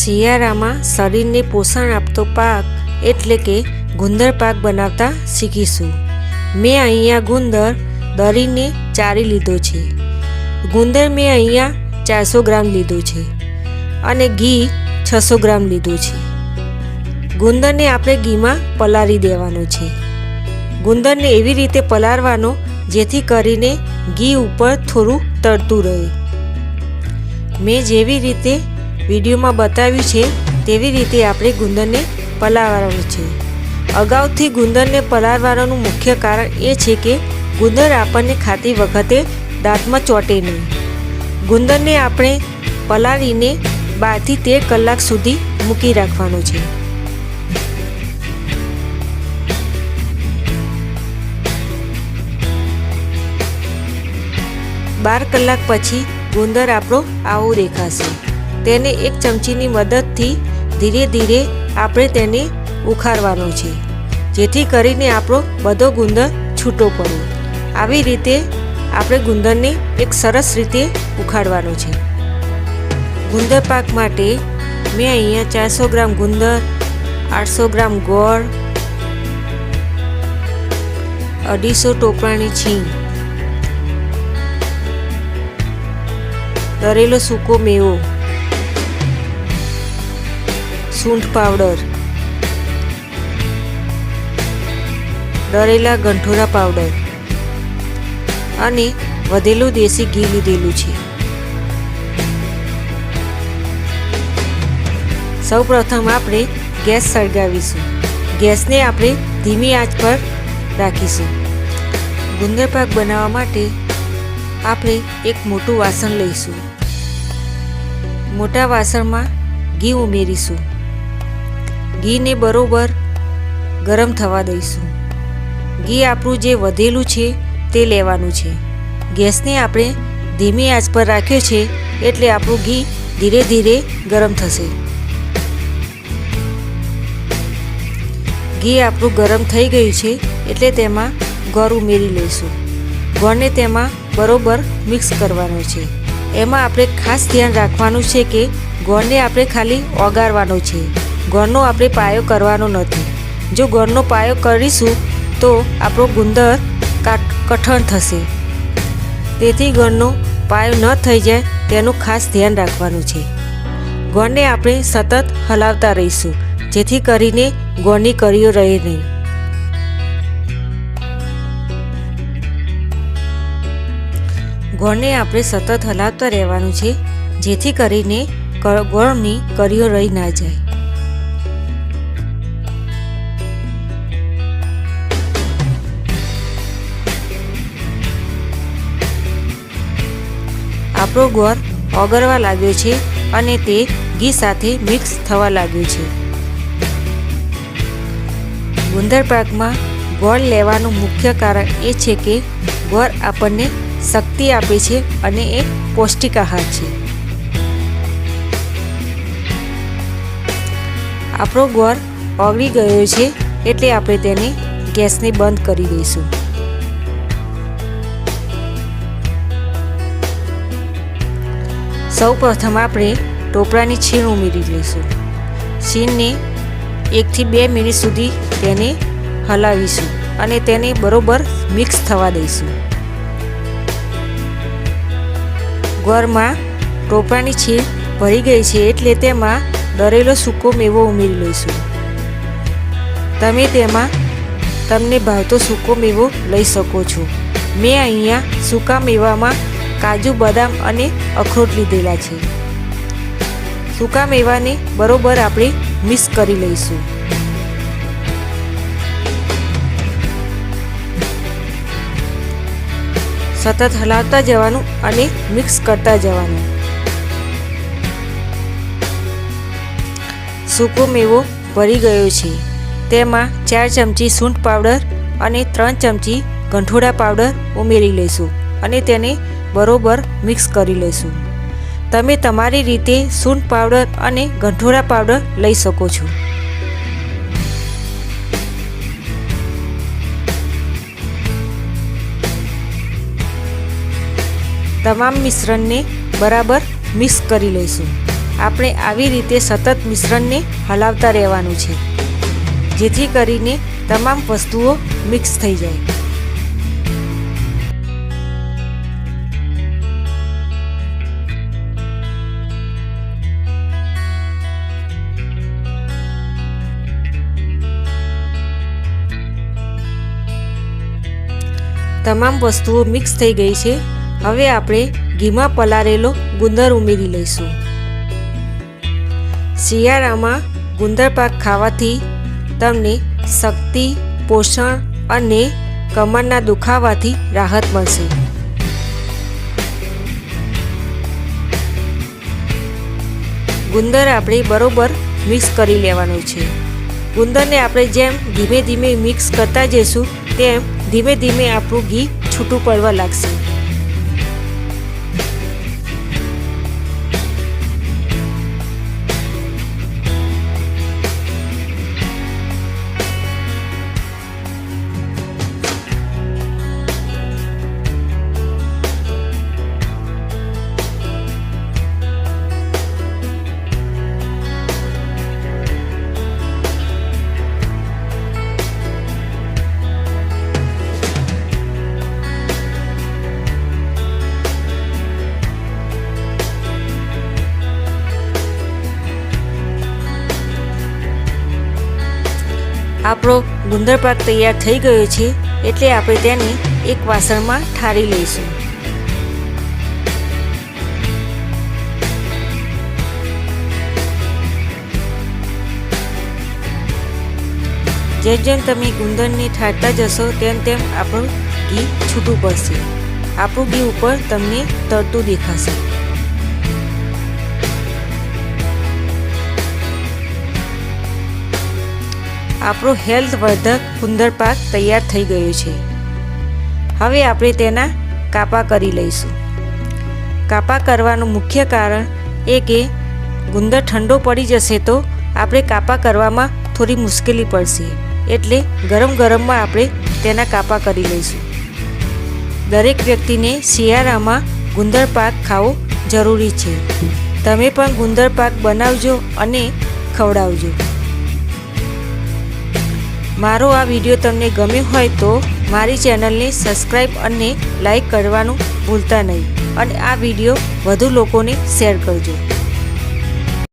શિયાળામાં શરીરને પોષણ આપતો પાક એટલે કે ગુંદર પાક બનાવતા શીખીશું. મેં અહીંયા ગુંદર દરીને ચારી લીધો છે. ગુંદર મેં અહીંયા ચારસો ગ્રામ લીધો છે અને ઘી છસો ગ્રામ લીધું છે. ગુંદરને આપણે ઘીમાં પલાળી દેવાનો છે. ગુંદરને એવી રીતે પલાળવાનો જેથી કરીને ઘી ઉપર થોડું તરતું રહે. મેં જેવી રીતે વિડીયોમાં બતાવ્યું છે તેવી રીતે આપણે ગુંદરને પલાળવાનું છે. અગાઉથી ગુંદરને પલાળવાનું મુખ્ય કારણ એ છે કે ગુંદર આપણને ખાતી વખતે દાંતમાં ચોંટે નહીં. ગુંદરને આપણે પલાળીને બારથી તેર કલાક સુધી મૂકી રાખવાનું છે. બાર કલાક પછી ગુંદર આપણો આવો દેખાશે. તેને એક ચમચીની મદદથી ધીરે ધીરે આપણે તેને ઉખાડવાનો છે, જેથી કરીને આપણો બધો ગુંદર છૂટો પડે. આવી રીતે આપણે ગુંદરને એક સરસ રીતે ઉખાડવાનો છે. ગુંદર પાક માટે મેં અહીંયા ચારસો ગ્રામ ગુંદર, આઠસો ગ્રામ ગોળ, અઢીસો ટોપરાની છીંગ દરેલો સૂકો મેવો સૂંઠ પાવડર. દરેલા ગંઠોરા પાવડર. અને વધેલું દેશી ઘી લીધેલું છે. સૌ પ્રથમ આપણે ગેસ સળગાવીશું. ગેસને આપણે ધીમી આંચ પર રાખીશું. ગુંદર પાક બનાવવા માટે આપણે એક મોટું વાસણ લઈશું. મોટા વાસણમાં ઘી ઉમેરીશું. ઘીને બરોબર ગરમ થવા દઈશું. ઘી આપણું જે વધેલું છે તે લેવાનું છે. ગેસને આપણે ધીમી આંચ પર રાખ્યો છે એટલે આપણું ઘી ધીરે ધીરે ગરમ થશે. ઘી આપણું ગરમ થઈ ગયું છે એટલે તેમાં ગોળ ઉમેરી લઈશું. ગોળને તેમાં બરોબર મિક્સ કરવાનો છે. એમાં આપણે ખાસ ધ્યાન રાખવાનું છે કે ગોળને આપણે ખાલી ઓગાળવાનો છે. ગોળનો આપણે પાયો કરવાનો નથી. જો ગોળનો પાયો કરીશું તો આપણો ગુંદર કઠણ થશે. તેથી ગોળનો પાયો ન થઈ જાય તેનું ખાસ ધ્યાન રાખવાનું છે. ગોળને આપણે સતત હલાવતા રહીશું, જેથી કરીને ગોળની કરીઓ રહે નહીં. ગોળને આપણે સતત હલાવતા રહેવાનું છે, જેથી કરીને ગોળની કરીઓ રહી ના જાય. આપણો ગોળ ઓગળવા લાગ્યો છે અને તે ઘી સાથે મિક્સ થવા લાગ્યું છે. ગુંદર પાકમાં ગોળ લેવાનું મુખ્ય કારણ એ છે કે ગોળ આપણને શક્તિ આપે છે અને એ પૌષ્ટિક આહાર છે. આપણો ગોળ ઓગળી ગયો છે એટલે આપણે તેને ગેસને બંધ કરી દઈશું. સૌ પ્રથમ આપણે ટોપરાની છીણ ઉમેરી લઈશું. છીણને એકથી બે મિનિટ સુધી તેને હલાવીશું અને તેને બરોબર મિક્સ થવા દઈશું. ગોળમાં ટોપરાની છીણ ભરી ગઈ છે એટલે તેમાં દરેલો સૂકો મેવો ઉમેરી લઈશું. તમે તેમાં તમને ભાવતો સૂકો મેવો લઈ શકો છો. મેં અહીંયા સૂકા મેવામાં કાજુ, બદામ અને અખરોટ લીધેલા છે. સૂકા મેવાને બરોબર આપણે મિક્સ કરી લઈશું. સતત હલાવતા જવાનું અને મિક્સ કરતા જવાનું. સૂકો મેવો ભરી ગયો છે. તેમાં ચાર ચમચી સૂંઠ પાવડર અને ત્રણ ચમચી ગંઠોડા પાવડર ઉમેરી લઈશું અને તેને બરોબર મિક્સ કરી લઈશું. તમે તમારી રીતે સૂંઠ પાવડર અને ગંઠોડા પાવડર લઈ શકો છો. તમામ મિશ્રણને બરાબર મિક્સ કરી લઈશું. આપણે આવી રીતે સતત મિશ્રણને હલાવતા રહેવાનું છે. જેથી કરીને તમામ વસ્તુઓ મિક્સ થઈ જાય. તમામ વસ્તુઓ મિક્સ થઈ ગઈ છે. હવે આપણે ઘીમાં પલાળેલો ગુંદર ઉમેરી લઈશું. શિયાળામાં ગુંદર પાક ખાવાથી તમને શક્તિ, પોષણ અને કમરના દુખાવાથી રાહત મળશે. ગુંદર આપણે બરોબર મિક્સ કરી લેવાનું છે. ગુંદરને આપણે જેમ ધીમે ધીમે મિક્સ કરતા જઈશું, તેમ ધીમે ધીમે આપણું ઘી છૂટું પડવા લાગશે. આપણો ગુંદર પાક તૈયાર થઈ ગયો છે એટલે આપણે તેને એક વાસણમાં ઠારી લઈશું. જેમ જેમ તમે ગુંદરને ઠારતા જશો તેમ તેમ આપણું ઘી છૂટું પડશે. આપણું ઘી ઉપર તમને તરતું દેખાશે. આપણો હેલ્થ વર્ધક પાક તૈયાર થઈ ગયો છે. હવે આપણે તેના કાપા કરી લઈશું. કાપા કરવાનું મુખ્ય કારણ એ કે ગુંદર ઠંડો પડી જશે તો આપણે કાપા કરવામાં થોડી મુશ્કેલી પડશે. એટલે ગરમ ગરમમાં આપણે તેના કાપા કરી લઈશું. દરેક વ્યક્તિને શિયાળામાં ગુંદર પાક ખાવો જરૂરી છે. તમે પણ ગુંદર પાક બનાવજો અને ખવડાવજો. મારો આ વીડિયો તમને ગમ્યો હોય તો મારી ચેનલને સબસ્ક્રાઈબ અને લાઈક કરવાનું ભૂલતા નહીં. અને આ વીડિયો વધુ લોકોને શેર કરજો.